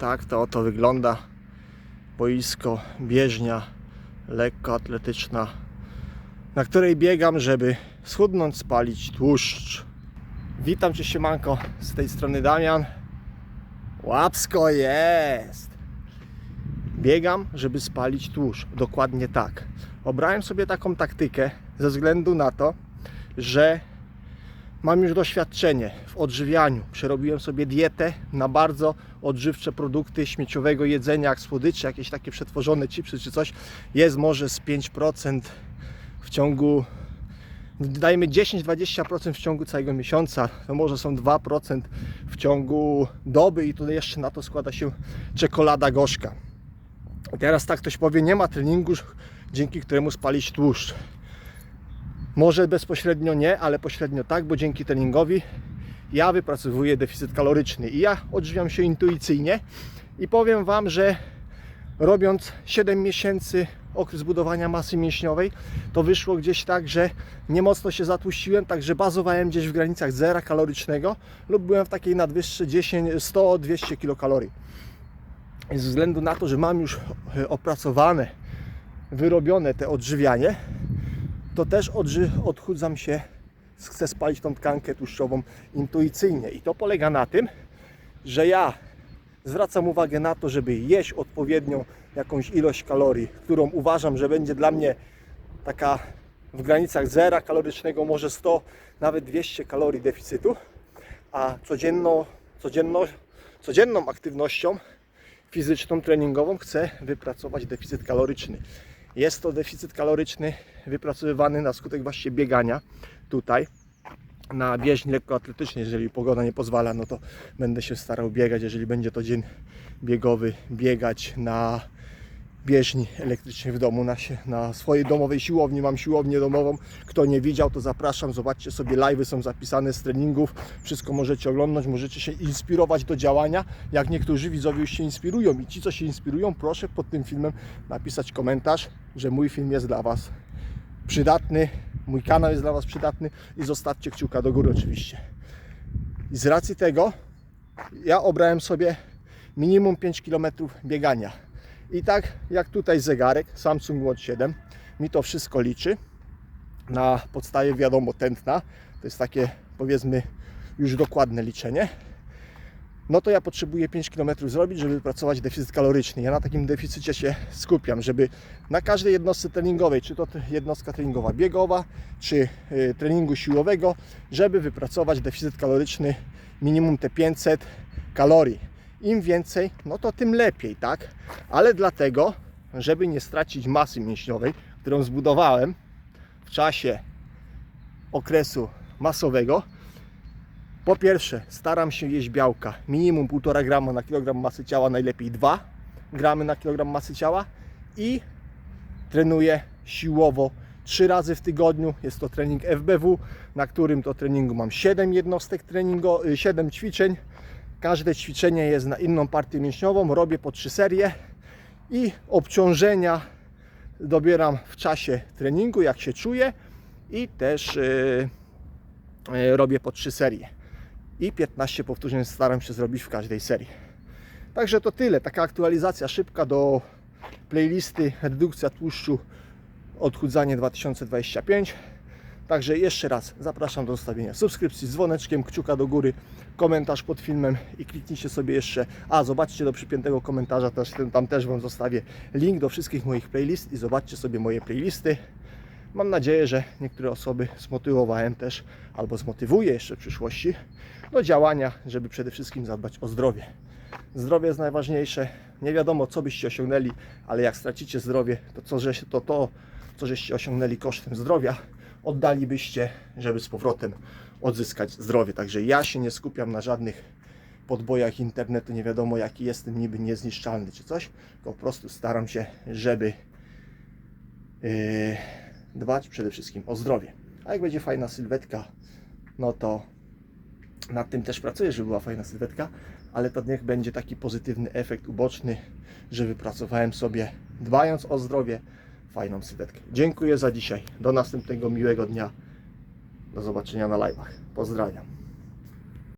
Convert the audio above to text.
Tak to oto wygląda boisko bieżnia lekkoatletyczna, na której biegam, żeby schudnąć, spalić tłuszcz. Witam Cię siemanko, z tej strony Damian. Łapsko jest! Biegam, żeby spalić tłuszcz. Dokładnie tak. Obrałem sobie taką taktykę ze względu na to, że mam już doświadczenie w odżywianiu. Przerobiłem sobie dietę na bardzo odżywcze produkty śmieciowego jedzenia, jak słodycze, jakieś takie przetworzone chipsy czy coś. Jest może z 5% w ciągu dajmy 10-20% w ciągu całego miesiąca, to może są 2% w ciągu doby i tutaj jeszcze na to składa się czekolada gorzka. Teraz tak ktoś powie, nie ma treningu, dzięki któremu spalić tłuszcz. Może bezpośrednio nie, ale pośrednio tak, bo dzięki treningowi ja wypracowuję deficyt kaloryczny i ja odżywiam się intuicyjnie i powiem Wam, że robiąc 7 miesięcy okres budowania masy mięśniowej, to wyszło gdzieś tak, że nie mocno się zatłuściłem, także bazowałem gdzieś w granicach zera kalorycznego lub byłem w takiej nadwyżce 10, 100-200 kilokalorii. Ze względu na to, że mam już e, opracowane, wyrobione te odżywianie, to też odży, odchudzam się, chcę spalić tą tkankę tłuszczową intuicyjnie. I to polega na tym, że ja zwracam uwagę na to, żeby jeść odpowiednią jakąś ilość kalorii, którą uważam, że będzie dla mnie taka w granicach zera kalorycznego, może 100, nawet 200 kalorii deficytu, a codzienną, codzienno, codzienną aktywnością fizyczną, treningową chcę wypracować deficyt kaloryczny. Jest to deficyt kaloryczny wypracowywany na skutek właśnie biegania tutaj na bieżni lekkoatletycznej, jeżeli pogoda nie pozwala, no to będę się starał biegać, jeżeli będzie to dzień biegowy, biegać na bieżni elektrycznej w domu, na, sie- na swojej domowej siłowni. Mam siłownię domową. Kto nie widział, to zapraszam. Zobaczcie sobie, live'y są zapisane z treningów. Wszystko możecie oglądać, możecie się inspirować do działania, jak niektórzy widzowie już się inspirują. I ci, co się inspirują, proszę pod tym filmem napisać komentarz, że mój film jest dla Was przydatny, mój kanał jest dla Was przydatny i zostawcie kciuka do góry oczywiście. I z racji tego ja obrałem sobie minimum 5 km biegania. I tak jak tutaj zegarek Samsung Watch 7 mi to wszystko liczy na podstawie wiadomo tętna. To jest takie powiedzmy już dokładne liczenie. No to ja potrzebuję 5 km zrobić, żeby wypracować deficyt kaloryczny. Ja na takim deficycie się skupiam, żeby na każdej jednostce treningowej, czy to jednostka treningowa biegowa, czy y, treningu siłowego, żeby wypracować deficyt kaloryczny minimum te 500 kalorii. Im więcej, no to tym lepiej, tak? Ale dlatego, żeby nie stracić masy mięśniowej, którą zbudowałem w czasie okresu masowego, po pierwsze, staram się jeść białka minimum 1,5 grama na kilogram masy ciała, najlepiej 2 gramy na kilogram masy ciała i trenuję siłowo 3 razy w tygodniu. Jest to trening FBW, na którym to treningu mam 7 jednostek treningo, y, 7 ćwiczeń. Każde ćwiczenie jest na inną partię mięśniową, robię po 3 serie i obciążenia dobieram w czasie treningu, jak się czuję i też yy, yy, robię po 3 serie i 15 powtórzeń staram się zrobić w każdej serii. Także to tyle. Taka aktualizacja szybka do playlisty Redukcja tłuszczu Odchudzanie 2025. Także jeszcze raz zapraszam do zostawienia subskrypcji z dzwoneczkiem, kciuka do góry, komentarz pod filmem i kliknijcie sobie jeszcze, a zobaczcie do przypiętego komentarza, też, tam też Wam zostawię link do wszystkich moich playlist i zobaczcie sobie moje playlisty. Mam nadzieję, że niektóre osoby zmotywowałem też, albo zmotywuję jeszcze w przyszłości do działania, żeby przede wszystkim zadbać o zdrowie. Zdrowie jest najważniejsze. Nie wiadomo, co byście osiągnęli, ale jak stracicie zdrowie, to co, żeś, to, to co żeście osiągnęli kosztem zdrowia, oddalibyście, żeby z powrotem odzyskać zdrowie. Także ja się nie skupiam na żadnych podbojach internetu, nie wiadomo jaki jestem niby niezniszczalny czy coś, po prostu staram się, żeby yy, dbać przede wszystkim o zdrowie. A jak będzie fajna sylwetka, no to nad tym też pracuję, żeby była fajna sylwetka, ale to niech będzie taki pozytywny efekt uboczny, że wypracowałem sobie, dbając o zdrowie, fajną sylwetkę. Dziękuję za dzisiaj. Do następnego miłego dnia. Do zobaczenia na live'ach. Pozdrawiam.